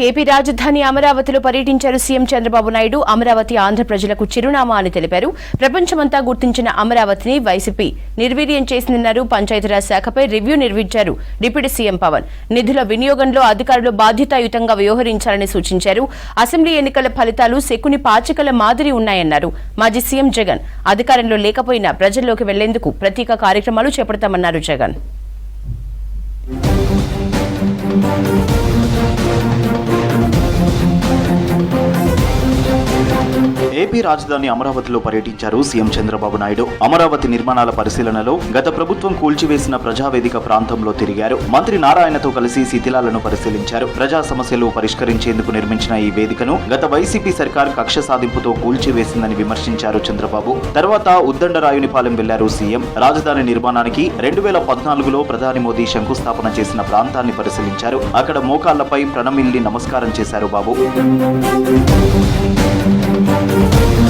AP రాజధాని అమరావతిలో పర్యటించారు సీఎం చంద్రబాబు నాయుడు. అమరావతి ఆంధ్ర ప్రజలకు చిరునామా అని తెలిపారు. ప్రపంచమంతా గుర్తించిన అమరావతిని వైసీపీ నిర్వీర్యం చేసిందన్నారు. పంచాయతీరాజ్ శాఖపై రివ్యూ నిర్వహించారు డిప్యూటీ సీఎం పవన్. నిధుల వినియోగంలో అధికారులు బాధ్యతాయుతంగా వ్యవహరించాలని సూచించారు. అసెంబ్లీ ఎన్నికల ఫలితాలు శకుని పాచికల మాదిరి ఉన్నాయన్నారు. మాజీ సీఎం జగన్. అధికారంలో లేకపోయినా ప్రజల్లోకి వెళ్ళేందుకు ప్రత్యేక కార్యక్రమాలు చేపడతామన్నారు జగన్. ఏపీ రాజధాని అమరావతిలో పర్యటించారు సీఎం చంద్రబాబు నాయుడు. అమరావతి నిర్మాణాల పరిశీలనలో గత ప్రభుత్వం కూల్చివేసిన ప్రజావేదిక ప్రాంతంలో తిరిగారు. మంత్రి నారాయణతో కలిసి శిథిలాలను పరిశీలించారు. ప్రజా సమస్యలు పరిష్కరించేందుకు నిర్మించిన ఈ వేదికను గత వైసీపీ సర్కార్ కక్ష సాధింపుతో కూల్చివేసిందని విమర్శించారు చంద్రబాబు. తర్వాత ఉద్దండరాయునిపాలెం వెళ్ళారు సీఎం. రాజధాని నిర్మాణానికి రెండు వేల పద్నాలుగులో ప్రధాని మోదీ శంకుస్థాపన చేసిన ప్రాంతాన్ని పరిశీలించారు. అక్కడ మోకాళ్ళపై ప్రణమిల్లి నమస్కారం చేశారు బాబు. Thank you.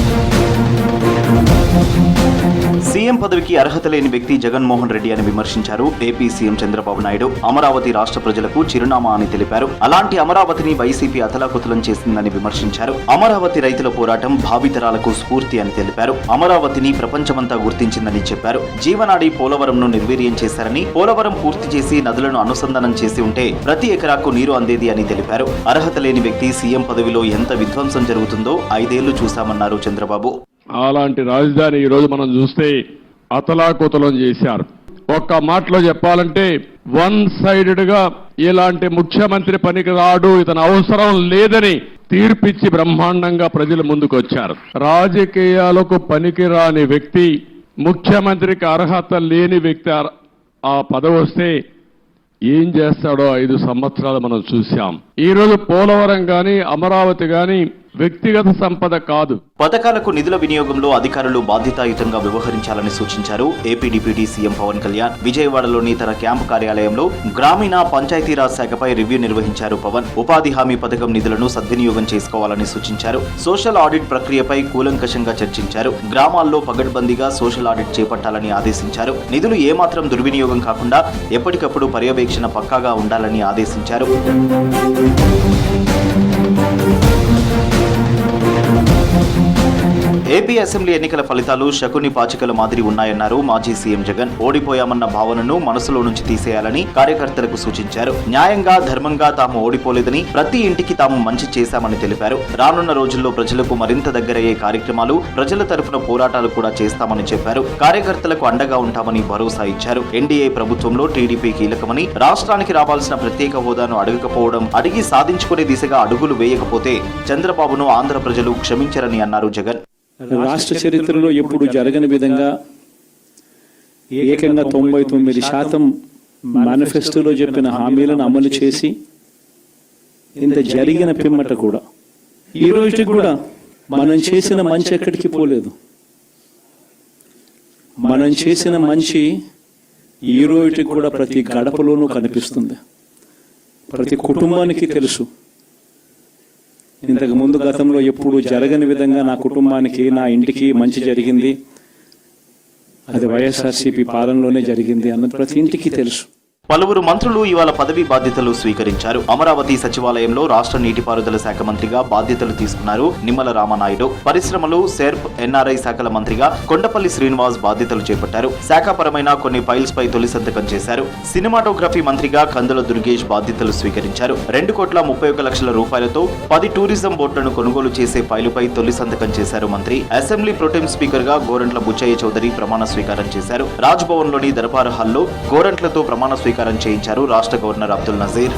సీఎం పదవికి అర్హత లేని వ్యక్తి జగన్మోహన్ రెడ్డి అని విమర్శించారు ఏపీ సీఎం చంద్రబాబు నాయుడు. అమరావతి రాష్ట్ర ప్రజలకు చిరునామా అని తెలిపారు. అలాంటి అమరావతిని వైసీపీ అతలాకుతలం చేసిందని విమర్శించారు. అమరావతి రైతుల పోరాటం భావితరాలకు స్ఫూర్తి అని తెలిపారు. అమరావతిని ప్రపంచమంతా గుర్తించిందని చెప్పారు. జీవనాడి పోలవరంను నిర్వీర్యం చేశారని పోలవరం పూర్తి చేసి నదులను అనుసంధానం చేసి ఉంటే ప్రతి ఎకరాకు నీరు అందేది అని తెలిపారు. అర్హత లేని వ్యక్తి సీఎం పదవిలో ఎంత విధ్వంసం జరుగుతుందో ఐదేళ్ళు చూశామన్నారు చంద్రబాబు. అలాంటి రాజధాని ఈరోజు మనం చూస్తే అతలాకుతలం చేశారు. ఒక్క మాటలో చెప్పాలంటే వన్ సైడెడ్గా ఇలాంటి ముఖ్యమంత్రి పనికి రాడు ఇతను అవసరం లేదని తీర్పిచ్చి బ్రహ్మాండంగా ప్రజలు ముందుకు వచ్చారు రాజకీయాలకు పనికిరాని వ్యక్తి ముఖ్యమంత్రికి అర్హత లేని వ్యక్తి ఆ పదవి వస్తే ఏం చేస్తాడో ఐదు సంవత్సరాలు మనం చూశాం. ఈ రోజు పోలవరం కానీ అమరావతి కానీ వ్యక్తిగత సంపద కాదు. పథకాలకు నిధుల వినియోగంలో అధికారులు బాధ్యతాయుతంగా వ్యవహరించాలని సూచించారు AP deputy CM Pawan Kalyan. విజయవాడలోని తన క్యాంపు కార్యాలయంలో గ్రామీణ పంచాయతీరాజ్ శాఖపై రివ్యూ నిర్వహించారు పవన్. ఉపాధి హామీ పథకం నిధులను సద్వినియోగం చేసుకోవాలని సూచించారు. సోషల్ ఆడిట్ ప్రక్రియపై కూలంకషంగా చర్చించారు. గ్రామాల్లో పగడ్బందీగా సోషల్ ఆడిట్ చేపట్టాలని ఆదేశించారు. నిధులు ఏమాత్రం దుర్వినియోగం కాకుండా ఎప్పటికప్పుడు పర్యవేక్షణ పక్కాగా ఉండాలని ఆదేశించారు. ఏపీ అసెంబ్లీ ఎన్నికల ఫలితాలు శకుని పాచికల మాదిరి ఉన్నాయన్నారు మాజీ సీఎం జగన్. ఓడిపోయామన్న భావనను మనసులో నుంచి తీసేయాలని కార్యకర్తలకు సూచించారు. న్యాయంగా ధర్మంగా తాము ఓడిపోలేదని ప్రతి ఇంటికి తాము మంచి చేశామని తెలిపారు. రానున్న రోజుల్లో ప్రజలకు మరింత దగ్గరయ్యే కార్యక్రమాలు ప్రజల తరఫున పోరాటాలు కూడా చేస్తామని చెప్పారు. కార్యకర్తలకు అండగా ఉంటామని భరోసా ఇచ్చారు. ఎన్డీఏ ప్రభుత్వంలో టీడీపీ కీలకమని రాష్ట్రానికి రావాల్సిన ప్రత్యేక హోదాను అడగకపోవడం అడిగి సాధించుకునే దిశగా అడుగులు వేయకపోతే చంద్రబాబును ఆంధ్ర ప్రజలు క్షమించరని అన్నారు జగన్. రాష్ట్ర చరిత్రలో ఎప్పుడు జరగని విధంగా ఏకంగా తొంభై తొమ్మిది శాతం మేనిఫెస్టోలో చెప్పిన హామీలను అమలు చేసి ఇంత జరిగిన పిమ్మట కూడా ఈ రోజు కూడా మనం చేసిన మంచి ఎక్కడికి పోలేదు. మనం చేసిన మంచి ఈ రోజుకి కూడా ప్రతి గడపలోనూ కనిపిస్తుంది. ప్రతి కుటుంబానికి తెలుసు. ఇంతకు ముందు గతంలో ఎప్పుడు జరగని విధంగా నా కుటుంబానికి నా ఇంటికి మంచి జరిగింది. అది వైఎస్ఆర్సీపీ పాలనలోనే జరిగింది అన్నది ప్రతి ఇంటికి తెలుసు. పలువురు మంత్రులు ఇవాళ పదవి బాధ్యతలు స్వీకరించారు. అమరావతి సచివాలయంలో రాష్ట్ర నీటిపారుదల శాఖ మంత్రిగా బాధ్యతలు తీసుకున్నారు నిమ్మల రామనాయుడు. పరిశ్రమలు సెర్ప్ ఎన్ఆర్ఐ శాఖల మంత్రిగా కొండపల్లి శ్రీనివాస్ బాధ్యతలు చేపట్టారు. శాఖాపరమైన కొన్ని ఫైల్స్ పై తొలి సంతకం చేశారు. సినిమాటోగ్రఫీ మంత్రిగా కందుల దుర్గేష్ బాధ్యతలు స్వీకరించారు. రెండు కోట్ల ముప్పై ఒక లక్షల రూపాయలతో పది టూరిజం బోట్లను కొనుగోలు చేసే ఫైలుపై తొలి సంతకం చేశారు మంత్రి. అసెంబ్లీ ప్రొటెం స్పీకర్గా గోరంట్ల బుచ్చయ్య చౌదరి ప్రమాణ స్వీకారం చేశారు. రాజ్ భవన్లోని దర్బార్ హాల్లో గోరంట్లతో ప్రమాణ స్వీకారం చేయించారు రాష్ట్ర గవర్నర్ అబ్దుల్ నజీర్.